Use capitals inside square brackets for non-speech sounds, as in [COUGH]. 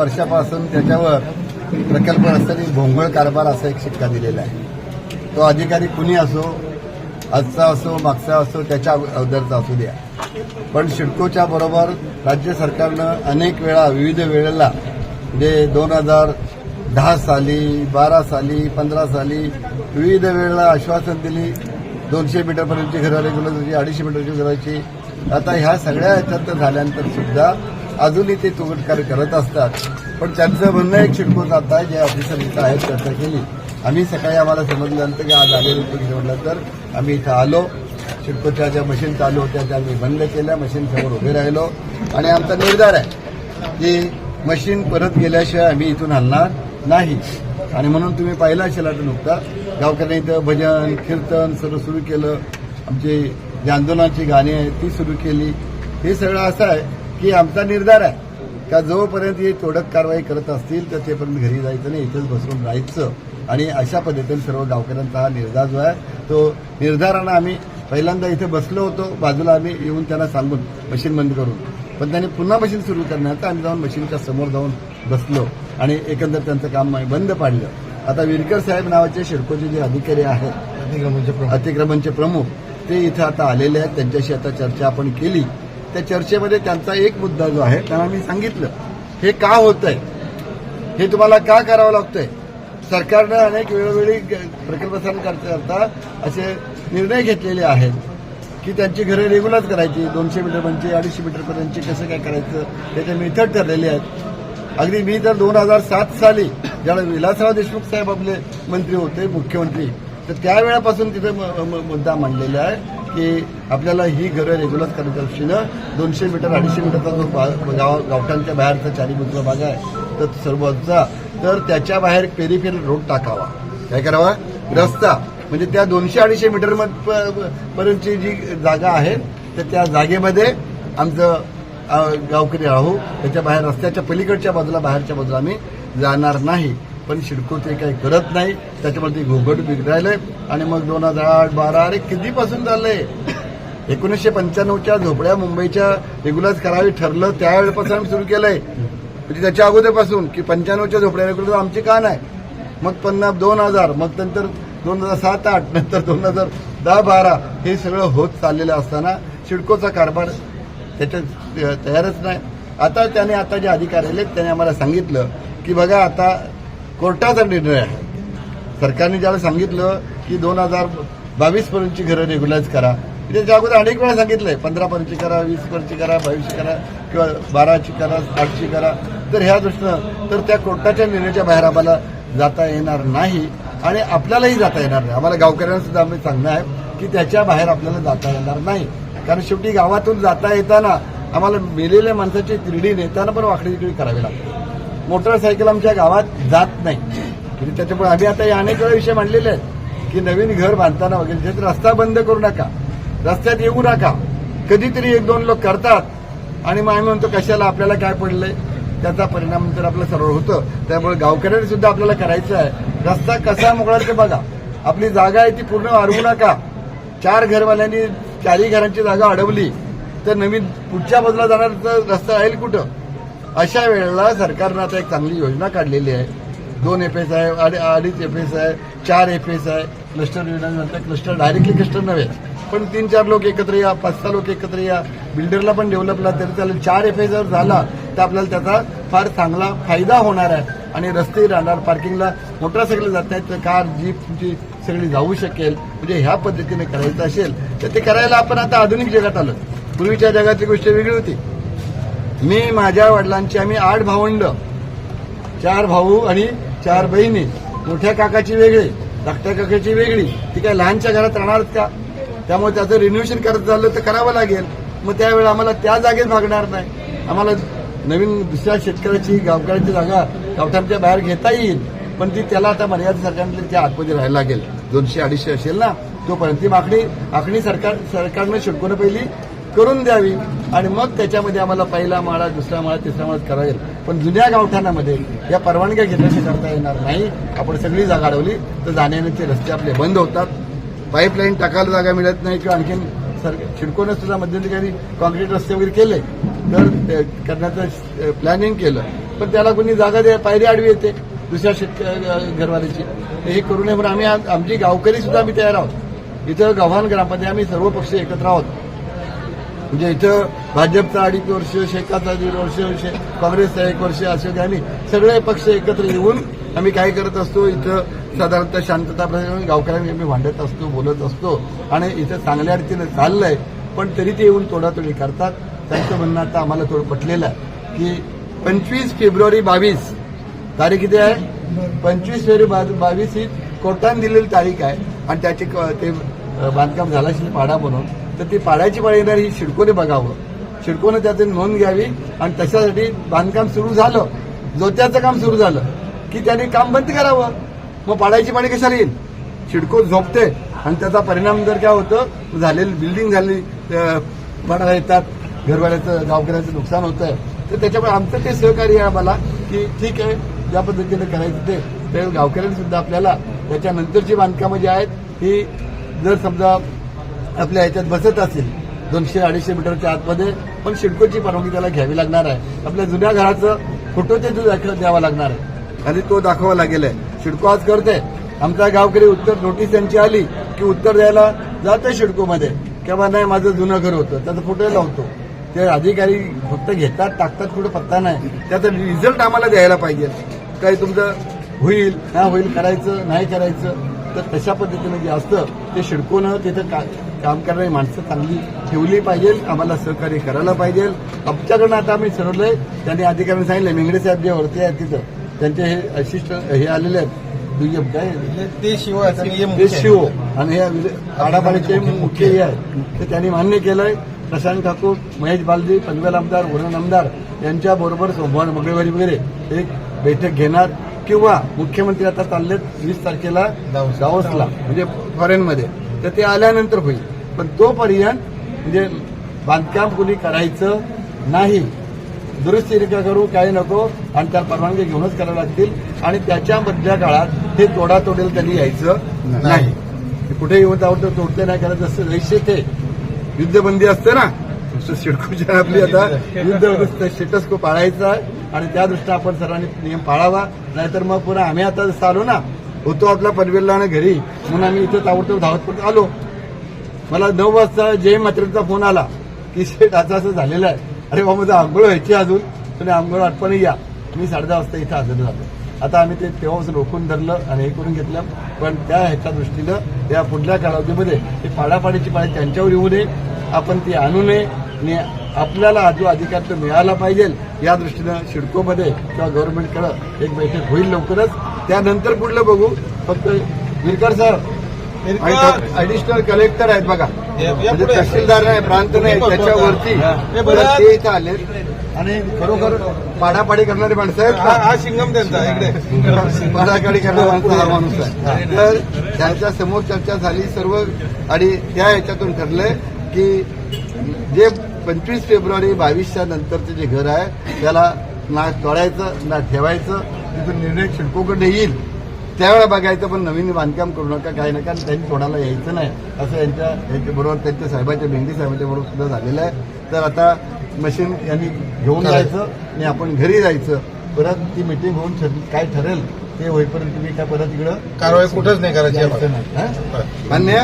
वर्षापासून त्याच्यावर प्रकल्प असताना भोंगळ कारभार असा एक शिक्का दिलेला आहे. तो अधिकारी कुणी असो आजचा असो मागचा असो त्याच्या अवदरचा असू द्या. पण सिडकोच्या बरोबर राज्य सरकारनं अनेक वेळा विविध वेळेला म्हणजे दोन हजार दहा साली बारा साली पंधरा साली विविध वेळेला आश्वासन दिली दोनशे मीटरपर्यंतची घरं रेग्युलर होती अडीचशे मीटरची घराची आता ह्या सगळ्या ह्याच्यात झाल्यानंतर सुद्धा अजूनही ते तुगटकार करत असतात. पण त्यांचं म्हणणं एक शिडकोच आता जे ऑफिसर इथं आहेत चर्चा केली. आम्ही सकाळी आम्हाला समजल्यानंतर की आज आलेलं तुम्ही म्हटलं तर आम्ही इथं आलो. शिडकोच्या ज्या मशीन चालू होत्या त्या आम्ही बंद केल्या. मशीन समोर उभे राहिलो. आणि आमचा निर्धार आहे की मशीन परत गेल्याशिवाय आम्ही इथून हलणार नाही. आणि म्हणून तुम्ही पाहिलं असेल आता नुकता गावकऱ्यांनी इथं भजन कीर्तन सर्व सुरू केलं. आमची जे आंदोलनाची गाणी आहेत ती सुरू केली. हे सगळं असं आहे की आमचा निर्धार आहे. का जोपर्यंत ही तोडक कारवाई करत असतील तर तेपर्यंत घरी जायचं नाही. इथंच बसून राहायचं. आणि अशा पद्धतीने सर्व गावकऱ्यांचा हा निर्धार जो आहे तो निर्धारानं आम्ही पहिल्यांदा इथे बसलो होतो. बाजूला आम्ही येऊन त्यांना सांगून मशीन बंद करून. पण त्यांनी पुन्हा मशीन सुरू करण्यात आम्ही जाऊन मशीनच्या समोर जाऊन बसलो. आणि एकंदर त्यांचं काम बंद पाडलं. आता विरकर साहेब नावाचे शिडकोचे जे अधिकारी आहेत अतिक्रमणचे प्रमुख ते इथं आता आलेले आहेत. त्यांच्याशी आता चर्चा आपण केली. त्या चर्चेमध्ये त्यांचा एक मुद्दा जो आहे त्यांना मी सांगितलं. हे का होतंय? हे तुम्हाला का करावं लागतंय? सरकारनं अनेक वेळोवेळी प्रकल्प करता असे निर्णय घेतलेले आहेत की त्यांची घरं रेग्युलर करायची. दोनशे मीटरपर्यंतची अडीचशे मीटरपर्यंतची कसं काय करायचं त्याचे मेथड ठरलेले आहेत. अगदी मी तर दोन हजार सात साली ज्यावेळेला विलासराव देशमुख साहेब आपले मंत्री होते मुख्यमंत्री तर त्यावेळापासून तिथे म- म- मुद्दा मांडलेला आहे. की आपल्याला ही घरं रेग्युलर करण्याच्या दृष्टीनं दोनशे मीटर अडीचशे मीटरचा जो बा- गाव गावठांच्या बाहेरचा चारी बाजूचा भाग आहे तर सर्वचा तर त्याच्या बाहेर पेरिफेरल रोड टाकावा. काय करावा? रस्ता. म्हणजे त्या दोनशे अडीचशे मीटर प- पर्यंतची जी जागा आहे तर त्या जागेमध्ये आमचं गावकरी राहू. त्याच्या बाहेर रस्त्याच्या पलीकडच्या बाजूला बाहेरच्या बाजूला आम्ही जाणार नाही. पण शिडको ते काही करत नाही. त्याच्यामध्ये ते घोगट बिघडायलंय. आणि मग दोन हजार आठ बारा अरे कितीपासून झालंय एकोणीसशे पंच्याण्णवच्या झोपड्या मुंबईच्या रेग्युलर करावी ठरलं त्यावेळेपासून आम्ही सुरू केलंय. म्हणजे त्याच्या अगोदरपासून की पंच्याण्णवच्या झोपड्या रेग्युलर आमची का नाही? मग पन्नास दोन हजार मग नंतर दोन हजार सात आठ नंतर दोन हजार दहा बारा हे सगळं होत चाललेलं असताना सिडकोचा कारभार त्याच्यात तयारच नाही. आता त्याने आता जे अधिकारी आले त्याने आम्हाला सांगितलं की बघा आता कोर्टाचा निर्णय आहे. सरकारने ज्याला सांगितलं की दोन हजार बावीस पर्यंतची घरं रेग्युलाइज करा त्याच्या अगोदर अनेक वेळा सांगितलंय पंधरा पर्यंतची करा वीस पर्यंतची करा बावीसची करा किंवा बाराची करा आठची करा. तर ह्या दृष्टीनं तर त्या कोर्टाच्या निर्णयाच्या बाहेर आम्हाला जाता येणार नाही आणि आपल्यालाही जाता येणार नाही. आम्हाला गावकऱ्यांना सुद्धा आम्ही सांगणं आहे की त्याच्या बाहेर आपल्याला जाता येणार नाही. कारण शेवटी गावातून जाता येताना आम्हाला मेलेल्या माणसाची तिरडी नेताना पण वाकडी तिकडी करावी लागते. मोटरसायकल आमच्या गावात जात नाही. म्हणजे त्याच्यामुळे आम्ही आता हे अनेक वेळा विषय मांडलेले आहेत की नवीन घर बांधताना वगैरे तर रस्ता बंद करू नका रस्त्यात येऊ नका. कधीतरी एक दोन लोक करतात. आणि मग आम्ही म्हणतो कशाला आपल्याला काय पडलंय? त्याचा परिणाम तर आपलं सरळ होतं. त्यामुळे गावकऱ्यांनी सुद्धा आपल्याला करायचं आहे. रस्ता कसा मोकळा ते बघा. आपली जागा आहे ती पूर्ण अडवू नका. चार घरवाल्यांनी चारही घरांची जागा अडवली तर नवीन पुढच्या बाजूला जाणार रस्ता राहील कुठं? अशा वेळेला सरकारनं आता एक चांगली योजना काढलेली आहे. दोन एफ एस आहे अडी- अडीच एफ एस आहे चार एफ एस आहे. क्लस्टर योजनेनंतर क्लस्टर डायरेक्टली क्लस्टर नव्हे. पण तीन चार लोक एकत्र या पाच सहा लोक एकत्र या. बिल्डरला पण डेव्हलपला तरी चालेल. चार एफ एस जर झाला तर आपल्याला त्याचा फार चांगला फायदा होणार आहे. आणि रस्ते राहणार पार्किंगला मोटरसायकल जात नाहीत तर कार जीप तुमची सगळी जाऊ शकेल. म्हणजे ह्या पद्धतीने करायचं असेल तर ते करायला आपण आता आधुनिक जगात आलो पूर्वीच्या जगातली गोष्ट वेगळी होती. मी माझ्या वडिलांची आम्ही आठ भावंड चार भाऊ आणि चार बहिणी. मोठ्या काकाची वेगळी धाकट्या काकाची वेगळी. ती काय लहानच्या घरात राहणार का? त्यामुळे त्याचं रिन्युएशन करत झालं तर करावं लागेल. मग त्यावेळी आम्हाला त्या जागेत भागणार नाही. आम्हाला नवीन दुसऱ्या शेतकऱ्याची गावकऱ्याची जागा गावठ्यांच्या बाहेर घेता येईल. पण ती त्याला आता मर्यादित सरकारने त्या आतमध्ये राहायला लागेल. दोनशे अडीचशे असेल ना तोपर्यंत ती मागणी आखणी सरकार सरकारनं शिडकून पहिली करून द्यावी. आणि मग त्याच्यामध्ये आम्हाला पहिला माळा दुसरा माळा तिसरा माळा करावेल पण जुन्या गावठाणामध्ये या परवानग्या घेण्याची करता येणार नाही. आपण सगळी जागा अडवली तर जाण्याचे रस्ते आपले बंद होतात. पाईपलाईन टाकायला जागा मिळत नाही किंवा आणखीन सर शिडकोनं सुद्धा मध्यंतरी कॉन्क्रीट रस्ते वगैरे केले तर करण्याचं प्लॅनिंग केलं. पण त्याला कोणी जागा द्या पायरी आडवी येते दुसऱ्या शेतक घरवाल्याची. हे करू नये म्हणून आम्ही आमची गावकरी सुद्धा आम्ही तयार आहोत. इथं गव्हाण ग्रामपंचायत आम्ही सर्व पक्ष एकत्र आहोत. म्हणजे इथं भाजपचा अडीच वर्ष शेकाचा दीड वर्ष काँग्रेसचा एक वर्ष असे आणि सगळे पक्ष एकत्र येऊन आम्ही काय करत असतो इथं साधारणतः शांतता प्रमाणे गावकऱ्यांनी आम्ही भांडत असतो बोलत असतो आणि इथं चांगल्या अडचणीनं चाललंय पण तरी ते येऊन तोडातोडी करतात. त्यांचं म्हणणं आता आम्हाला थोडं पटलेलं आहे की पंचवीस फेब्रुवारी बावीस तारीख किती आहे. पंचवीस फेब्रुवारी बावीस ही कोर्टाने दिलेली तारीख आहे आणि त्याचे क- ते बांधकाम झालं असेल पाडा म्हणून तर ती पाडायची पाळी येणार ही शिडकोने बघावं. शिडकोनं त्याची नोंद घ्यावी आणि त्याच्यासाठी बांधकाम सुरू झालं. जोत्याचं काम सुरू झालं. की त्यांनी काम बंद करावं. मग पाडायची पाणी कशाला येईल? शिडको झोपते आणि त्याचा परिणाम जर काय होतं झालेली बिल्डिंग झाली अ, पाडा येतात. घरवाल्याचं गावकऱ्याचं नुकसान होत आहे तर त्याच्यामुळे आमचं ते सहकार्य आहे आम्हाला की ठीक आहे ज्या पद्धतीने करायचं ते. ते गावकऱ्यांनी सुद्धा आपल्याला त्याच्यानंतरची बांधकामं जी आहेत ही जर समजा आपल्या ह्याच्यात बसत असेल. दोनशे अडीचशे मीटरच्या आतमध्ये पण शिडकोची परवानगी त्याला घ्यावी लागणार आहे. आपल्या जुन्या घराचं फोटो ते द्यावा लागणार आहे. आणि तो दाखवा लागेल आहे. शिडको आज करते. आमचा गावकरी उत्तर नोटीस त्यांची आली की उत्तर द्यायला जाते शिडकोमध्ये. किंवा नाही माझं जुनं घर होतं. त्याचा फोटो लावतो. ते अधिकारी फक्त घेतात टाकतात कुठं पत्ता नाही. त्याचा रिझल्ट आम्हाला द्यायला पाहिजे. काही तुमचं? होईल. ना होईल. करायचं नाही करायचं तर तशा पद्धतीनं जे असतं ते शिडकोनं तिथं का काम करणारी माणसं चांगली ठेवली पाहिजे आम्हाला सहकार्य करायला पाहिजे आमच्याकडनं आता आम्ही ठरवलंय त्यांनी अधिकाऱ्यांनी सांगितलं मेंगडे साहेब जे वरती आहेत तिथं त्यांचे हे असिस्टंट हे आलेले आहेत. दुय्यम काय ते शिव ते शिव आणि हे आडापाडीचे मुख्य हे आहेत. ते त्यांनी मान्य केलंय. प्रशांत ठाकूर महेश बालजी पनवेल आमदार वरुण आमदार यांच्या बरोबर सोमवार मंगळवारी वगैरे एक बैठक घेणार. किंवा मुख्यमंत्री आता चाललेत वीस तारखेला दावोस. दावोसला म्हणजे फॉरेनमध्ये. तर ते आल्यानंतर होईल. पण तोपर्यंत म्हणजे बांधकाम कुणी करायचं नाही. दुरुस्ती रिका करू काही नको आणि त्या परवानगी घेऊनच कराव्या लागतील. आणि त्याच्या मधल्या काळात हे तोडातोडेल त्यांनी यायचं नाही. कुठे येऊन आवडतं तोडते नाही करायचं असं जैसे ते युद्धबंदी असते ना शिडकोच्या आपली आता [LAUGHS] युद्ध स्टेटस को पाळायचं आहे. आणि त्या दृष्टीने आपण सर्वांनी नियम पाळावा. नाहीतर मग पुन्हा आम्ही आता जसं आलो ना होतो आपला पनवेलला आणि घरी. म्हणून आम्ही इथं ताबडतोब धावत पडत आलो. मला नऊ वाजता जय मात्रेंचा फोन आला की शेट असं असं झालेलं आहे. अरे बाबा माझं आंघोळ व्हायची अजून. तुम्ही आंघोळ आठवण या. मी साडे दहा वाजता इथं हजर झालो आता आम्ही ते तेव्हाच रोखून धरलं आणि हे करून घेतलं. पण त्या ह्याच्या दृष्टीनं या पुढल्या कालावधीमध्ये ते पाडापाडीची पाळी त्यांच्यावर येऊ नये. आपण ती आणू नये. आणि आपल्याला जो अधिकार तो मिळाला पाहिजे या दृष्टीनं शिडकोमध्ये किंवा गव्हर्नमेंटकडं एक बैठक होईल लवकरच. त्यानंतर पुढलं बघू. फक्त विरकर सर ऍडिशनल कलेक्टर आहेत बघा. म्हणजे. तहसीलदार नाही प्रांत नाही. त्याच्यावरती. ते इथं आले आणि खरोखर पाडापाडी करणारे माणसं आहेत हा शिंगम त्यांचा इकडे. पाडापाडी करणारा माणूस हा माणूस आहे. तर त्यांच्यासमोर चर्चा झाली सर्व आणि त्या ह्याच्यातून ठरलंय की जे पंचवीस फेब्रुवारी बावीसच्या नंतरचं जे घर आहे त्याला ना तोडायचं ना ठेवायचं तिथून निर्णय शिडकोकडे येईल. त्यावेळेला बघायचं पण नवीन बांधकाम करू नका काही नका आणि त्यांनी तोडायला यायचं नाही. असं यांच्या यांच्याबरोबर त्यांच्या साहेबांच्या भेंडी साहेबांच्या बरोबर सुद्धा झालेलं आहे. तर आता मशीन यांनी घेऊन जायचं आणि आपण घरी जायचं. परत ती मिटिंग होऊन काय ठरेल ते होईपर्यंत तुम्ही काय परत इकडं कारवाई कुठंच नाही करायची? मान्य?